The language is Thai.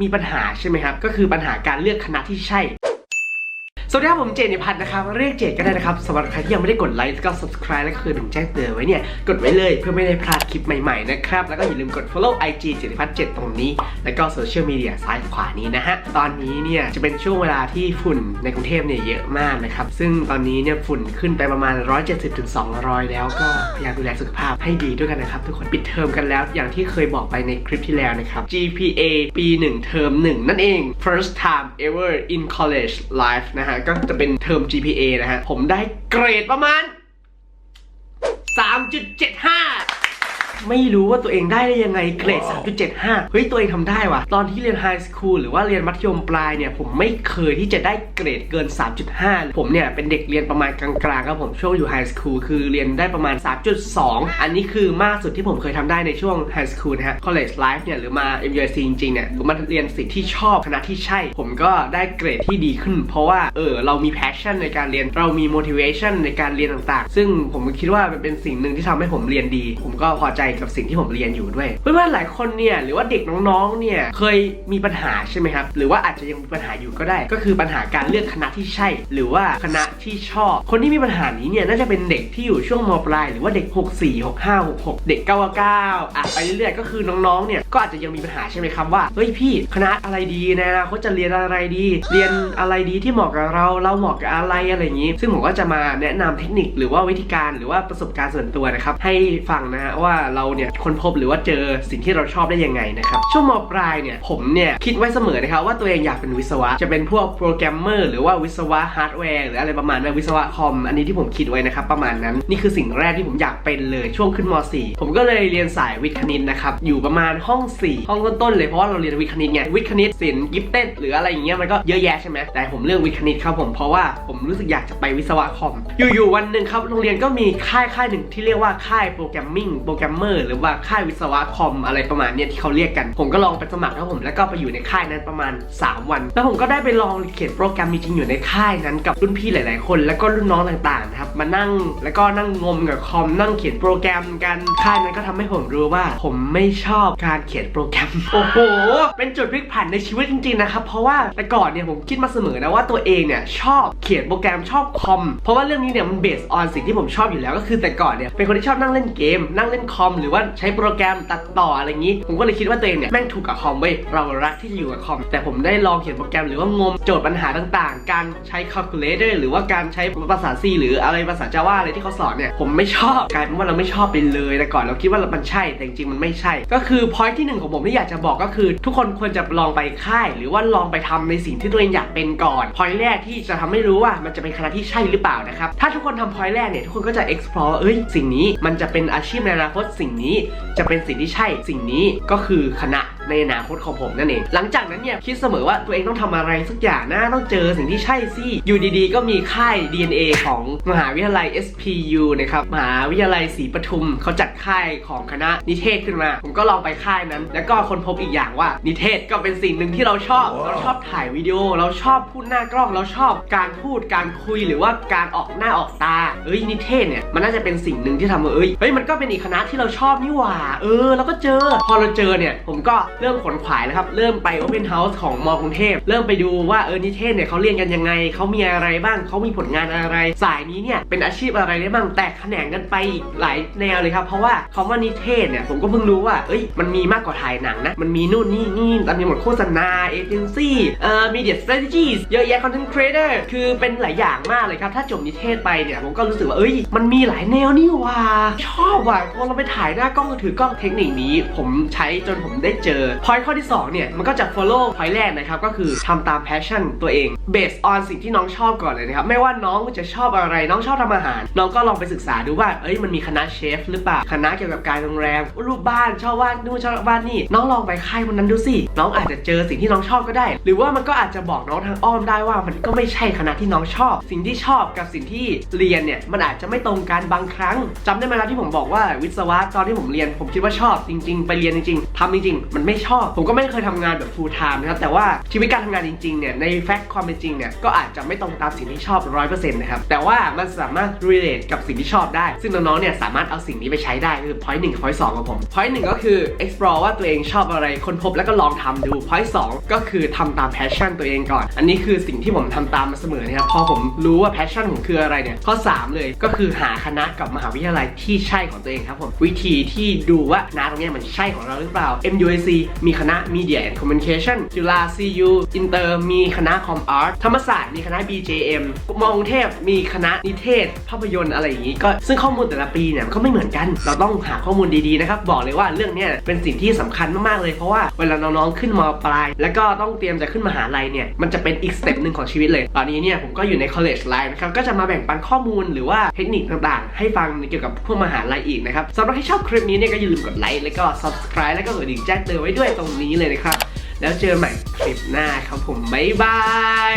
มีปัญหาใช่ไหมครับ ก็คือปัญหาการเลือกคณะที่ใช่ สวัสดีครับผมเจนิพัฒน์นะครับเรียกเจดก็ได้นะครับสำหรับใครที่ยังไม่ได้กดไลค์ก็ subscribe และก็คือถึงแจ้งเตือนไว้เนี่ย กดไว้เลยเพื่อไม่ได้พลาดคลิปใหม่ๆนะครับ แล้วก็อย่าลืมกด follow IG เจนิพัฒน์7ตรงนี้ แล้วก็โซเชียลมีเดียซ้ายขวานี้นะฮะ ตอนนี้เนี่ยจะเป็นช่วงเวลาที่ฝุ่นในกรุงเทพเนี่ยเยอะมากนะครับ ซึ่งตอนนี้เนี่ยฝุ่นขึ้นไปประมาณ 170-200ถึง200แล้วก็พยายามดูแลสุขภาพให้ดีด้วยกันนะครับทุกคนปิดเทอมกันแล้ว อย่างที่เคยบอกไปในคลิปที่แล้วนะครับ GPA ปี1เทอม1นั่นเอง first time ever in college life นะฮะก็จะเป็นเทอม GPA นะฮะ ผมได้เกรดประมาณ 3.75 ไม่รู้ว่าตัวเองได้ได้ยังไงเกรด 3.75 เฮ้ย ตัวเองทำได้ว่ะ ตอนที่เรียนไฮสคูลหรือว่าเรียนมัธยมปลายเนี่ย ผมไม่เคยที่จะได้เกรดเกิน 3.5เลยผมเนี่ยเป็นเด็กเรียนประมาณกลางๆครับผมช่วงอยู่ไฮสคูลคือเรียนได้ประมาณ 3.2 อันนี้คือมากสุดที่ผมเคยทำได้ในช่วงไฮสคูลนะฮะ college life เนี่ยหรือมา MUIC จริงๆเนี่ยหรือมาเรียนสิ่งที่ชอบคณะที่ใช่ ผมก็ได้เกรดที่ดีขึ้น เพราะว่าเออเรามี passion ในการเรียนเรามี motivation ในการเรียนต่างๆ ซึ่งผมคิดว่ามันเป็นสิ่งหนึ่งที่ทำให้ผมเรียนดี ผมก็พอใจกับสิ่งที่ผมเรียนอยู่ด้วย เพื่อนๆหลายคนเนี่ยหรือว่าเด็กน้องๆ เนี่ยเคยมีปัญหาใช่ไหมครับ หรือว่าอาจจะยังมีปัญหาอยู่ก็ได้ ก็คือปัญหาการเลือกคณะที่ใช่ หรือว่าคณะที่ชอบ คนที่มีปัญหานี้เนี่ยน่าจะเป็นเด็กที่อยู่ช่วงมปลาย หรือว่าเด็ก 64 65 66 เด็ก 99อะไปเรื่อยๆ ก็คือน้องๆ เนี่ยก็อาจจะยังมีปัญหาใช่ไหมครับว่าเฮ้ยพี่คณะอะไรดีในอนาคตจะเรียนอะไรดี เรียนอะไรดีที่เหมาะกับเราเราเหมาะกับอะไรอะไรอย่างนี้ ซึ่งผมก็จะมาแนะนำเทคนิคหรือว่าวิธีการหรือว่าประสบการณ์ส่วนตัวนะครับให้ฟังนะฮะว่าเราเนี่ยค้นพบหรือว่าเจอสิ่งที่เราชอบได้ยังไงนะครับช่วงมปลายเนี่ยผมเนี่ยคิดไว้เสมอนะครับว่าตัวเองอยากเป็นวิศวะ จะเป็นพวกโปรแกรมเมอร์หรือว่าวิศวะฮาร์ดแวร์หรืออะไรประมาณนั้นวิศวะคอมอันนี้ที่ผมคิดไว้นะครับประมาณนั้นนี่คือสิ่งแรกที่ผมอยากเป็นเลยช่วงขึ้นม .4 ผมก็เลยเรียนสายวิทย์คณิตนะครับอยู่ประมาณห้อง 4 ห้องต้นๆเลยเพราะว่าเราเรียนวิทย์คณิตไงวิทย์คณิตศิลป์กิฟเต็ดหรืออะไรอย่างเงี้ยมันก็เยอะแยะใช่ไหมแต่ผมเลือกวิทย์คณิตครับผมเพราะว่าผมรู้สึกอยากจะไปวิศวะคอม อยู่ๆวันหนึ่งครับโรงเรียนก็มีค่ายค่ายหนึ่งที่เรียกว่าค่ายโปรแกรมมิ่งโปรแกรมเมอร์หรือว่าค่ายวิศวะคอมอะไรประมาณเนี้ยที่เขาเรียกกัน ผมก็ลองไปสมัครครับผมแล้วก็ไปอยู่ในค่ายนั้นประมาณ 3 วัน แล้วผมก็ได้ไปลองเขียนโปรแกรมจริงๆอยู่ในค่ายนั้นกับรุ่นพี่หลาย ๆ คนแล้วก็รุ่นน้องต่างๆนะครับมานั่งแล้วก็นั่งงมกับคอมนั่งเขียนโปรแกรมกันค่ายนั้นก็ทำให้ผมรู้ว่า ผมไม่ชอบการเขียนโปรแกรมโอ้โหเป็นจุดพลิกผันในชีวิตจริงๆนะครับเพราะว่าแต่ก่อนเนี่ยผมคิดมาเสมอนะว่าตัวเองเนี่ยชอบเขียนโปรแกรมชอบคอมเพราะว่าเรื่องนี้เนี่ยมันเบสออนสิ่งที่ผมชอบอยู่แล้วก็คือแต่ก่อนเนี่ยเป็นคนที่ชอบนั่งเล่นเกม นั่งเล่นคอมหรือว่าใช้โปรแกรมตัดต่ออะไรอย่างนี้ ผมก็เลยคิดว่าตัวเองเนี่ยแม่งถูกกับคอมเว้ยเรารักที่จะอยู่กับคอม แต่ผมได้ลองเขียนโปรแกรมหรือว่างมโจทย์ปัญหาต่างๆ การใช้ calculator หรือว่าการใช้ภาษา C หรืออะไรภาษา Java อะไรที่เขาสอนเนี่ยผมไม่ชอบกลายเป็นว่าเราไม่ชอบไปเลยแต่ก่อนเราคิดว่ามันใช่แต่จริงมันไม่ใช่ ก็คือ point ที่หนึ่งของผมที่อยากจะบอกก็คือ ทุกคนควรจะลองไปค่าย หรือว่าลองไปทำในสิ่งที่ตัวเองอยากเป็นก่อน point แรกที่จะทำให้รู้ว่ามันจะเป็นคณะที่ใช่หรือเปล่านะครับถ้าทุกคนทำ point แรกเนี่ยทุกคนก็จะ explore เอ้ยสิ่งนี้มันจะเป็นอาชีพในอนาคตสิงนี้จะเป็นสิ่งที่ใช่สิ่งนี้ก็คือคณะ ในอนาคตของผมนั่นเอง หลังจากนั้นเนี่ยคิดเสมอว่าตัวเองต้องทำอะไรสักอย่างนะต้องเจอสิ่งที่ใช่สิอยู่ดีๆ ก็มีค่าย DNA ของมหาวิทยาลัย SPU นะครับมหาวิทยาลัยศรีปทุมเขาจัดค่ายของคณะนิเทศขึ้นมา ผมก็ลองไปค่ายนั้น แล้วก็ค้นพบอีกอย่างว่านิเทศก็เป็นสิ่งหนึ่งที่เราชอบ เราชอบถ่ายวิดีโอ เราชอบพูดหน้ากล้อง เราชอบการพูดการคุยหรือว่าการออกหน้าออกตา เอ้ยนิเทศเนี่ยมันน่าจะเป็นสิ่งหนึ่งที่ทำให้เอ้ยเฮ้ยมันก็เป็นอีกคณะที่เราชอบนี่หว่า เออเราก็เจอ พอเราเจอเนี่ย ผมก็เริ่มขนขวายแล้วครับ เริ่มไป Open House ของมกรุงเทพ เริ่มไปดูว่าเออนิเทศเนี่ยเขาเรียนกันยังไง เขามีอะไรบ้าง เขามีผลงานอะไร สายนี้เนี่ยเป็นอาชีพอะไรได้บ้าง แตกแขนงกันไปอีกหลายแนวเลยครับ เพราะว่าคำว่านิเทศเนี่ยผมก็เพิ่งรู้ว่า เอ้ย มันมีมากกว่าถ่ายหนังนะ มันมีนู่นนี่นี่มันมีหมดโฆษณา เอเจนซี่ เอ่อ มีเดียสตร a t e g ies เยอะแยะคอนเทนต์ครีเอเตอร์ คือเป็นหลายอย่างมากเลยครับ ถ้าจบนิเทศไปเนี่ยผมก็รู้สึกว่า เอ้ย มันมีหลายแนวนี่ว่า ชอบว่ะพอเราไปถ่ายหน้ากล้องถือกล้องเทคนิคนี้ ผมใช้จนผมได้เจอ point ข้อที่สองเนี่ยมันก็จะ follow point แรกนะครับก็คือทำตาม passion ตัวเอง based on สิ่งที่น้องชอบก่อนเลยนะครับไม่ว่าน้องจะชอบอะไรน้องชอบทำอาหาร น้องก็ลองไปศึกษาดูว่าเอ้ยมันมีคณะเชฟหรือเปล่าคณะเกี่ยวกับการโรงแรมรูปบ้านชอบวาดนู่นชอบวาดนี่น้องลองไปค่ายวันนั้นดูสิน้องอาจจะเจอสิ่งที่น้องชอบก็ได้ หรือว่ามันก็อาจจะบอกน้องทางอ้อมได้ว่ามันก็ไม่ใช่คณะที่น้องชอบ สิ่งที่ชอบกับสิ่งที่เรียนเนี่ยมันอาจจะไม่ตรงกันบางครั้งจำได้ไหมครับที่ผมบอกว่าวิศวะตอนที่ผมเรียน ผมคิดว่าชอบจริง ๆ ไปเรียนจริง ๆทำจริงๆมันไม่ไม่ชอบ ผมก็ไม่เคยทำงานแบบ full time นะครับ แต่ว่าชีวิตการทำงานจริงๆ เนี่ย ในแฟกต์ความเป็นจริงเนี่ย ก็อาจจะไม่ตรงตามสิ่งที่ชอบ100%นต์นะครับ แต่ว่ามันสามารถ relate กับสิ่งที่ชอบได้ ซึ่งน้องๆ เนี่ยสามารถเอาสิ่งนี้ไปใช้ได้ คือ point 1กับ point 2ของผม point 1ก็คือ explore ว่าตัวเองชอบอะไร ค้นพบแล้วก็ลองทำดู point 2ก็คือทำตาม passion ตัวเองก่อน อันนี้คือสิ่งที่ผมทำตามมาเสมอนะครับ พอผมรู้ว่า passion ผมคืออะไรเนี่ย ข้อ 3 เลยก็คือหาคณะกับมหาวิทยาลัยที่ใช่ของตัวเองครับผม วิธีที่ดูว่าคณะตรงนี้มันใช่ของเราหรือเปล่า MUIC มีคณะ Media and Communication จุฬา CU Inter มีคณะ Com Art ธรรมศาสตร์มีคณะ BJM มอกรุงเทพมีคณะนิเทศ ภาพยนตร์อะไรอย่างนี้ ก็ซึ่งข้อมูลแต่ละปีเนี่ยก็ไม่เหมือนกัน เราต้องหาข้อมูลดีๆนะครับ บอกเลยว่าเรื่องเนี้ยเป็นสิ่งที่สำคัญมากๆเลยเพราะว่าเวลาน้องๆขึ้นมปลาย แล้วก็ต้องเตรียมจะขึ้นมหาลัยเนี่ยมันจะเป็นอีกสเต็ปหนึ่งของชีวิตเลย ตอนนี้เนี่ยผมก็อยู่ใน college life นะครับก็จะมาแบ่งปันข้อมูลหรือว่าเทคนิคต่างๆ ให้ฟังเกี่ยวกับพวกมหาลัยอีกนะครับสำหรับที่ชอบคลิปนี้เนี่ยก็อย่าลืมกดไลค์แล้วก็ subscribe แล้วก็กดดิ่งแจ้งเตือนไว้ด้วยตรงนี้เลยนะครับ แล้วเจอกันใหม่คลิปหน้าครับผม บ๊ายบาย